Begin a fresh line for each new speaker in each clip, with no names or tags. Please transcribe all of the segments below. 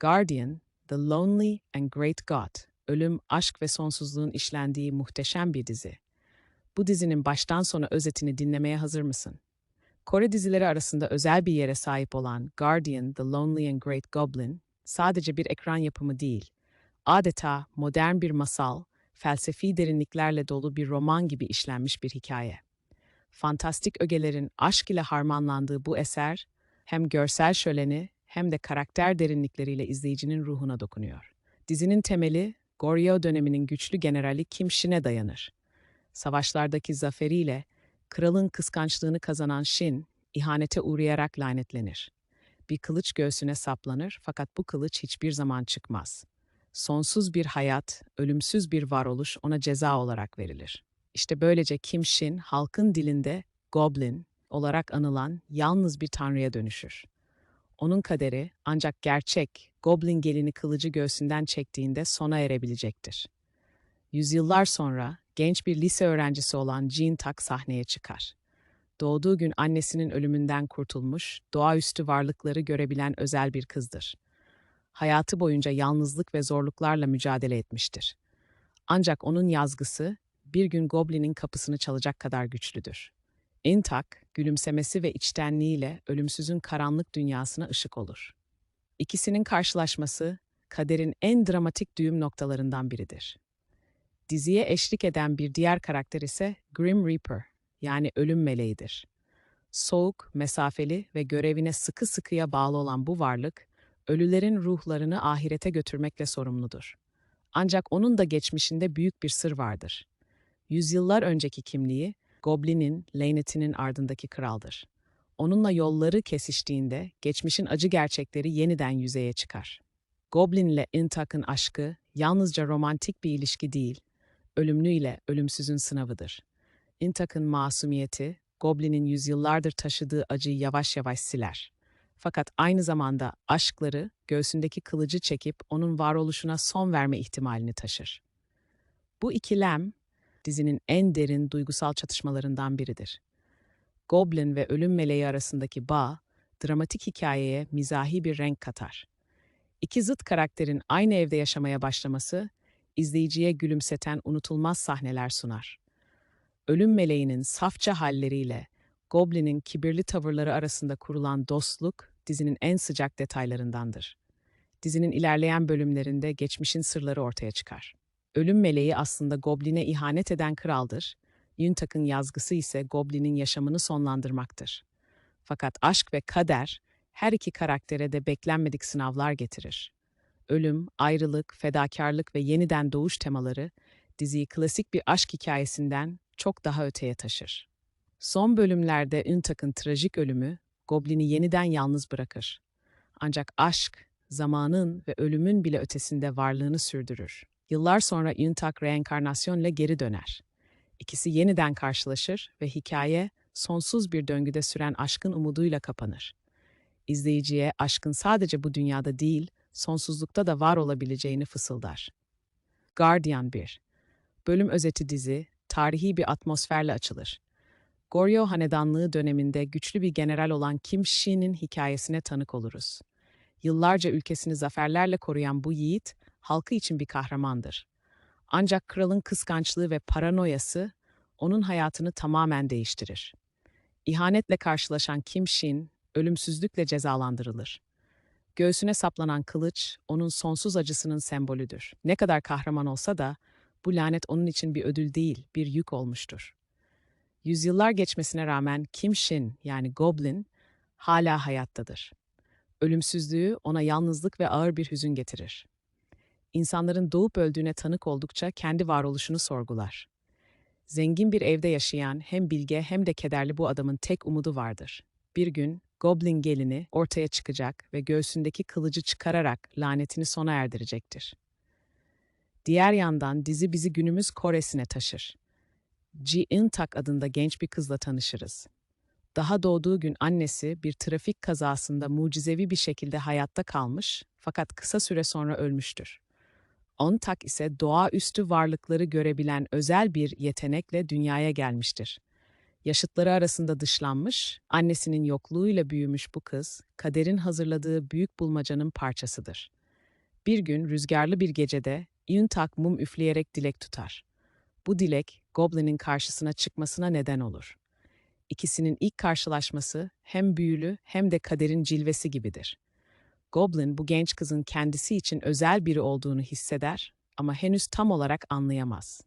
Guardian, The Lonely and Great God, ölüm, aşk ve sonsuzluğun işlendiği muhteşem bir dizi. Bu dizinin baştan sona özetini dinlemeye hazır mısın? Kore dizileri arasında özel bir yere sahip olan Guardian, The Lonely and Great Goblin, sadece bir ekran yapımı değil, adeta modern bir masal, felsefi derinliklerle dolu bir roman gibi işlenmiş bir hikaye. Fantastik ögelerin aşk ile harmanlandığı bu eser, hem görsel şöleni hem de karakter derinlikleriyle izleyicinin ruhuna dokunuyor. Dizinin temeli, Goryeo döneminin güçlü generali Kim Shin'e dayanır. Savaşlardaki zaferiyle kralın kıskançlığını kazanan Shin, ihanete uğrayarak lanetlenir. Bir kılıç göğsüne saplanır fakat bu kılıç hiçbir zaman çıkmaz. Sonsuz bir hayat, ölümsüz bir varoluş ona ceza olarak verilir. İşte böylece Kim Shin halkın dilinde Goblin olarak anılan yalnız bir tanrıya dönüşür. Onun kaderi ancak gerçek Goblin gelini kılıcı göğsünden çektiğinde sona erebilecektir. Yüzyıllar sonra genç bir lise öğrencisi olan Jean Tak sahneye çıkar. Doğduğu gün annesinin ölümünden kurtulmuş, doğaüstü varlıkları görebilen özel bir kızdır. Hayatı boyunca yalnızlık ve zorluklarla mücadele etmiştir. Ancak onun yazgısı bir gün Goblin'in kapısını çalacak kadar güçlüdür. Intak, gülümsemesi ve içtenliğiyle ölümsüzün karanlık dünyasına ışık olur. İkisinin karşılaşması, kaderin en dramatik düğüm noktalarından biridir. Diziye eşlik eden bir diğer karakter ise Grim Reaper, yani ölüm meleğidir. Soğuk, mesafeli ve görevine sıkı sıkıya bağlı olan bu varlık, ölülerin ruhlarını ahirete götürmekle sorumludur. Ancak onun da geçmişinde büyük bir sır vardır. Yüzyıllar önceki kimliği, Goblin'in, Lanet'inin ardındaki kraldır. Onunla yolları kesiştiğinde geçmişin acı gerçekleri yeniden yüzeye çıkar. Goblin ile Intak'ın aşkı yalnızca romantik bir ilişki değil, ölümlü ile ölümsüzün sınavıdır. Intak'ın masumiyeti, Goblin'in yüzyıllardır taşıdığı acıyı yavaş yavaş siler. Fakat aynı zamanda aşkları göğsündeki kılıcı çekip onun varoluşuna son verme ihtimalini taşır. Bu ikilem dizinin en derin duygusal çatışmalarından biridir. Goblin ve ölüm meleği arasındaki bağ, dramatik hikayeye mizahi bir renk katar. İki zıt karakterin aynı evde yaşamaya başlaması, izleyiciye gülümseten unutulmaz sahneler sunar. Ölüm meleğinin safça halleriyle Goblin'in kibirli tavırları arasında kurulan dostluk dizinin en sıcak detaylarındandır. Dizinin ilerleyen bölümlerinde geçmişin sırları ortaya çıkar. Ölüm meleği aslında Goblin'e ihanet eden kraldır. Yuntak'ın yazgısı ise Goblin'in yaşamını sonlandırmaktır. Fakat aşk ve kader her iki karaktere de beklenmedik sınavlar getirir. Ölüm, ayrılık, fedakarlık ve yeniden doğuş temaları diziyi klasik bir aşk hikayesinden çok daha öteye taşır. Son bölümlerde Üntak'ın trajik ölümü Goblin'i yeniden yalnız bırakır. Ancak aşk, zamanın ve ölümün bile ötesinde varlığını sürdürür. Yıllar sonra Üntak reenkarnasyonla geri döner. İkisi yeniden karşılaşır ve hikaye sonsuz bir döngüde süren aşkın umuduyla kapanır. İzleyiciye aşkın sadece bu dünyada değil, sonsuzlukta da var olabileceğini fısıldar. Guardian 1 Bölüm özeti dizi, tarihi bir atmosferle açılır. Goryeo hanedanlığı döneminde güçlü bir general olan Kim Shi'nin hikayesine tanık oluruz. Yıllarca ülkesini zaferlerle koruyan bu yiğit, halkı için bir kahramandır. Ancak kralın kıskançlığı ve paranoyası onun hayatını tamamen değiştirir. İhanetle karşılaşan Kim Shin, ölümsüzlükle cezalandırılır. Göğsüne saplanan kılıç, onun sonsuz acısının sembolüdür. Ne kadar kahraman olsa da, bu lanet onun için bir ödül değil, bir yük olmuştur. Yüzyıllar geçmesine rağmen Kim Shin, yani Goblin, hala hayattadır. Ölümsüzlüğü ona yalnızlık ve ağır bir hüzün getirir insanların doğup öldüğüne tanık oldukça kendi varoluşunu sorgular. Zengin bir evde yaşayan hem bilge hem de kederli bu adamın tek umudu vardır. Bir gün Goblin gelini ortaya çıkacak ve göğsündeki kılıcı çıkararak lanetini sona erdirecektir. Diğer yandan dizi bizi günümüz Kore'sine taşır. Ji In-tak adında genç bir kızla tanışırız. Daha doğduğu gün annesi bir trafik kazasında mucizevi bir şekilde hayatta kalmış fakat kısa süre sonra ölmüştür. Ontak ise doğaüstü varlıkları görebilen özel bir yetenekle dünyaya gelmiştir. Yaşıtları arasında dışlanmış, annesinin yokluğuyla büyümüş bu kız, kaderin hazırladığı büyük bulmacanın parçasıdır. Bir gün rüzgarlı bir gecede Yuntak mum üfleyerek dilek tutar. Bu dilek Goblin'in karşısına çıkmasına neden olur. İkisinin ilk karşılaşması hem büyülü hem de kaderin cilvesi gibidir. Goblin bu genç kızın kendisi için özel biri olduğunu hisseder ama henüz tam olarak anlayamaz.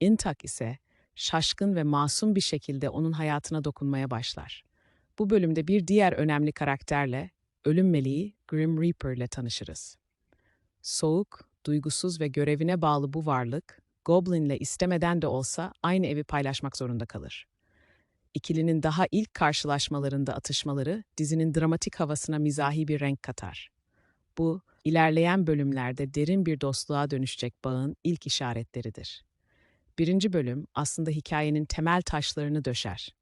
Intak ise şaşkın ve masum bir şekilde onun hayatına dokunmaya başlar. Bu bölümde bir diğer önemli karakterle, ölüm meleği Grim Reaper ile tanışırız. Soğuk, duygusuz ve görevine bağlı bu varlık, Goblin'le istemeden de olsa aynı evi paylaşmak zorunda kalır. İkilinin daha ilk karşılaşmalarında atışmaları dizinin dramatik havasına mizahi bir renk katar. Bu, ilerleyen bölümlerde derin bir dostluğa dönüşecek bağın ilk işaretleridir. Birinci bölüm aslında hikayenin temel taşlarını döşer.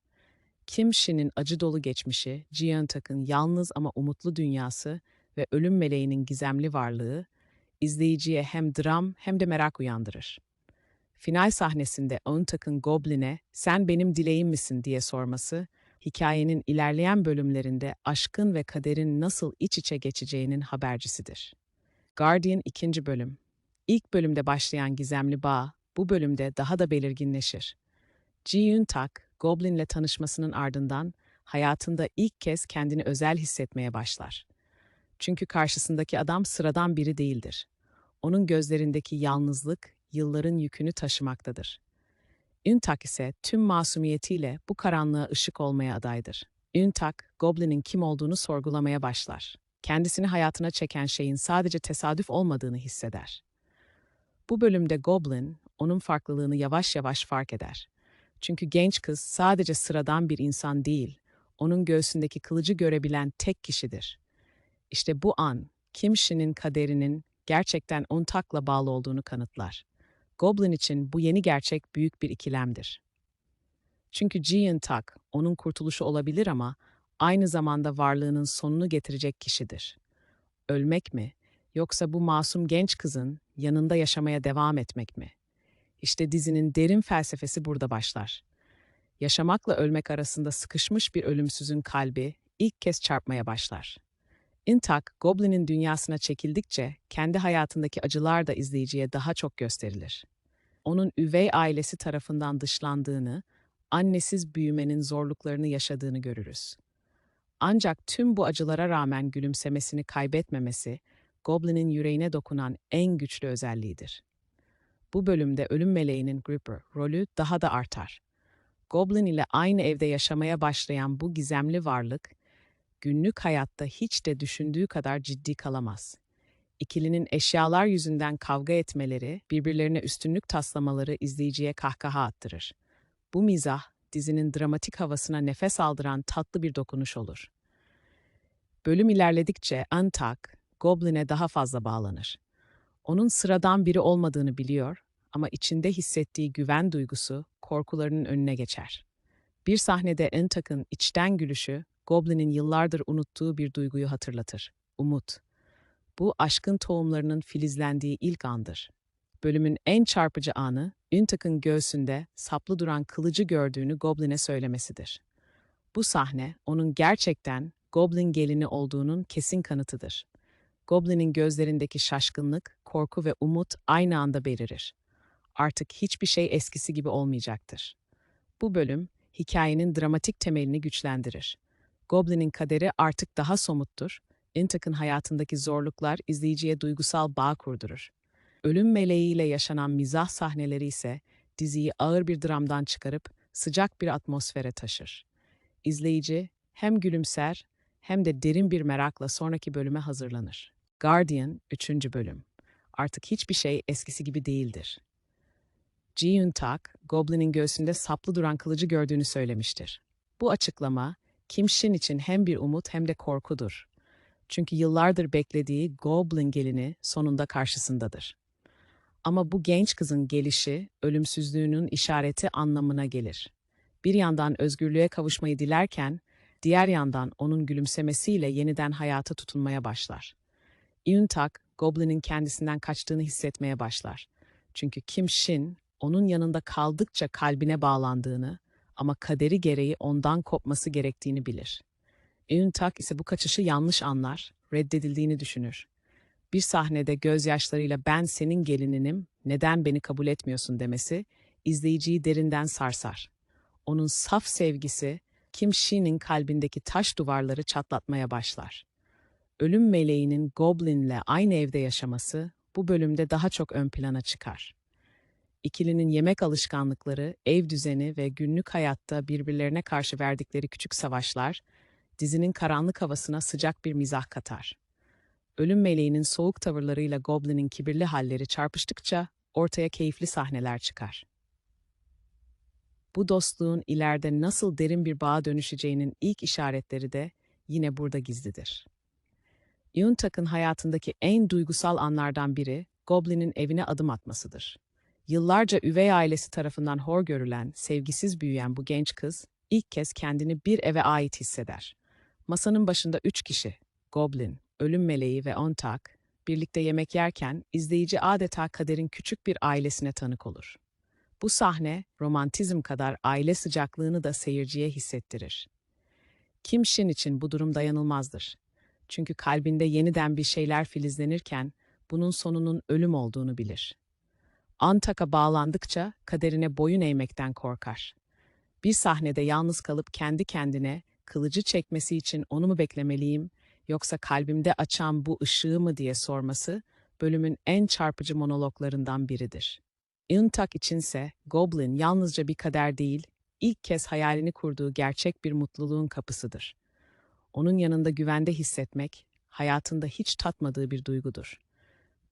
Kim Shin'in acı dolu geçmişi, Jian Tak'ın yalnız ama umutlu dünyası ve ölüm meleğinin gizemli varlığı, izleyiciye hem dram hem de merak uyandırır. Final sahnesinde Auntak'ın Goblin'e sen benim dileğim misin diye sorması, hikayenin ilerleyen bölümlerinde aşkın ve kaderin nasıl iç içe geçeceğinin habercisidir. Guardian 2. bölüm İlk bölümde başlayan gizemli bağ, bu bölümde daha da belirginleşir. Ji Yun Tak, Goblin'le tanışmasının ardından hayatında ilk kez kendini özel hissetmeye başlar. Çünkü karşısındaki adam sıradan biri değildir. Onun gözlerindeki yalnızlık yılların yükünü taşımaktadır. Üntak ise tüm masumiyetiyle bu karanlığa ışık olmaya adaydır. Üntak, Goblin'in kim olduğunu sorgulamaya başlar. Kendisini hayatına çeken şeyin sadece tesadüf olmadığını hisseder. Bu bölümde Goblin, onun farklılığını yavaş yavaş fark eder. Çünkü genç kız sadece sıradan bir insan değil, onun göğsündeki kılıcı görebilen tek kişidir. İşte bu an, Kim Shin'in kaderinin gerçekten Untak'la bağlı olduğunu kanıtlar. Goblin için bu yeni gerçek büyük bir ikilemdir. Çünkü Jian Tak, onun kurtuluşu olabilir ama aynı zamanda varlığının sonunu getirecek kişidir. Ölmek mi, yoksa bu masum genç kızın yanında yaşamaya devam etmek mi? İşte dizinin derin felsefesi burada başlar. Yaşamakla ölmek arasında sıkışmış bir ölümsüzün kalbi ilk kez çarpmaya başlar. Intak, Goblin'in dünyasına çekildikçe kendi hayatındaki acılar da izleyiciye daha çok gösterilir. Onun üvey ailesi tarafından dışlandığını, annesiz büyümenin zorluklarını yaşadığını görürüz. Ancak tüm bu acılara rağmen gülümsemesini kaybetmemesi, Goblin'in yüreğine dokunan en güçlü özelliğidir. Bu bölümde ölüm meleğinin Gripper rolü daha da artar. Goblin ile aynı evde yaşamaya başlayan bu gizemli varlık, günlük hayatta hiç de düşündüğü kadar ciddi kalamaz. İkilinin eşyalar yüzünden kavga etmeleri, birbirlerine üstünlük taslamaları izleyiciye kahkaha attırır. Bu mizah, dizinin dramatik havasına nefes aldıran tatlı bir dokunuş olur. Bölüm ilerledikçe Antak, Goblin'e daha fazla bağlanır. Onun sıradan biri olmadığını biliyor ama içinde hissettiği güven duygusu korkularının önüne geçer. Bir sahnede Antak'ın içten gülüşü, Goblin'in yıllardır unuttuğu bir duyguyu hatırlatır. Umut. Bu aşkın tohumlarının filizlendiği ilk andır. Bölümün en çarpıcı anı, Üntak'ın göğsünde saplı duran kılıcı gördüğünü Goblin'e söylemesidir. Bu sahne, onun gerçekten Goblin gelini olduğunun kesin kanıtıdır. Goblin'in gözlerindeki şaşkınlık, korku ve umut aynı anda belirir. Artık hiçbir şey eskisi gibi olmayacaktır. Bu bölüm, hikayenin dramatik temelini güçlendirir. Goblin'in kaderi artık daha somuttur, Intak'ın hayatındaki zorluklar izleyiciye duygusal bağ kurdurur. Ölüm meleğiyle yaşanan mizah sahneleri ise diziyi ağır bir dramdan çıkarıp sıcak bir atmosfere taşır. İzleyici hem gülümser hem de derin bir merakla sonraki bölüme hazırlanır. Guardian 3. bölüm. Artık hiçbir şey eskisi gibi değildir. Ji Yun Tak, Goblin'in göğsünde saplı duran kılıcı gördüğünü söylemiştir. Bu açıklama, Kim Shin için hem bir umut hem de korkudur. Çünkü yıllardır beklediği Goblin gelini sonunda karşısındadır. Ama bu genç kızın gelişi, ölümsüzlüğünün işareti anlamına gelir. Bir yandan özgürlüğe kavuşmayı dilerken, diğer yandan onun gülümsemesiyle yeniden hayata tutunmaya başlar. Yuntak, Goblin'in kendisinden kaçtığını hissetmeye başlar. Çünkü Kim Shin, onun yanında kaldıkça kalbine bağlandığını ama kaderi gereği ondan kopması gerektiğini bilir. Eun Tak ise bu kaçışı yanlış anlar, reddedildiğini düşünür. Bir sahnede gözyaşlarıyla ben senin gelininim, neden beni kabul etmiyorsun demesi izleyiciyi derinden sarsar. Onun saf sevgisi Kim Shin'in kalbindeki taş duvarları çatlatmaya başlar. Ölüm meleğinin Goblin'le aynı evde yaşaması bu bölümde daha çok ön plana çıkar. İkilinin yemek alışkanlıkları, ev düzeni ve günlük hayatta birbirlerine karşı verdikleri küçük savaşlar, dizinin karanlık havasına sıcak bir mizah katar. Ölüm meleğinin soğuk tavırlarıyla Goblin'in kibirli halleri çarpıştıkça ortaya keyifli sahneler çıkar. Bu dostluğun ileride nasıl derin bir bağa dönüşeceğinin ilk işaretleri de yine burada gizlidir. Yuntak'ın hayatındaki en duygusal anlardan biri Goblin'in evine adım atmasıdır. Yıllarca üvey ailesi tarafından hor görülen, sevgisiz büyüyen bu genç kız ilk kez kendini bir eve ait hisseder. Masanın başında üç kişi, Goblin, Ölüm Meleği ve Ontak, birlikte yemek yerken izleyici adeta kaderin küçük bir ailesine tanık olur. Bu sahne romantizm kadar aile sıcaklığını da seyirciye hissettirir. Kim Shin için bu durum dayanılmazdır. Çünkü kalbinde yeniden bir şeyler filizlenirken bunun sonunun ölüm olduğunu bilir. Antak'a bağlandıkça kaderine boyun eğmekten korkar. Bir sahnede yalnız kalıp kendi kendine kılıcı çekmesi için onu mu beklemeliyim yoksa kalbimde açan bu ışığı mı diye sorması bölümün en çarpıcı monologlarından biridir. Intak içinse Goblin yalnızca bir kader değil, ilk kez hayalini kurduğu gerçek bir mutluluğun kapısıdır. Onun yanında güvende hissetmek, hayatında hiç tatmadığı bir duygudur.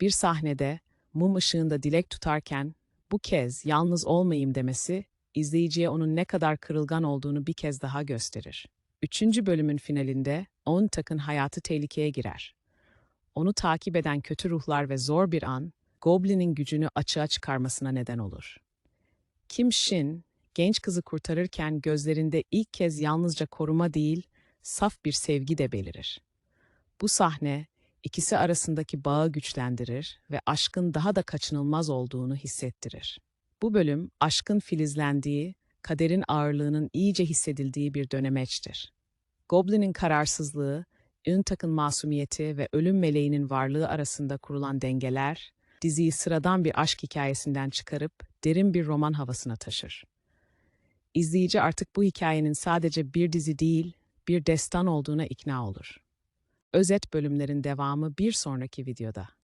Bir sahnede mum ışığında dilek tutarken bu kez yalnız olmayayım demesi izleyiciye onun ne kadar kırılgan olduğunu bir kez daha gösterir. Üçüncü bölümün finalinde Ontak'ın hayatı tehlikeye girer. Onu takip eden kötü ruhlar ve zor bir an, Goblin'in gücünü açığa çıkarmasına neden olur. Kim Shin, genç kızı kurtarırken gözlerinde ilk kez yalnızca koruma değil, saf bir sevgi de belirir. Bu sahne, ikisi arasındaki bağı güçlendirir ve aşkın daha da kaçınılmaz olduğunu hissettirir. Bu bölüm, aşkın filizlendiği, kaderin ağırlığının iyice hissedildiği bir dönemeçtir. Goblin'in kararsızlığı, Üntak'ın masumiyeti ve ölüm meleğinin varlığı arasında kurulan dengeler, diziyi sıradan bir aşk hikayesinden çıkarıp derin bir roman havasına taşır. İzleyici artık bu hikayenin sadece bir dizi değil, bir destan olduğuna ikna olur. Özet bölümlerin devamı bir sonraki videoda.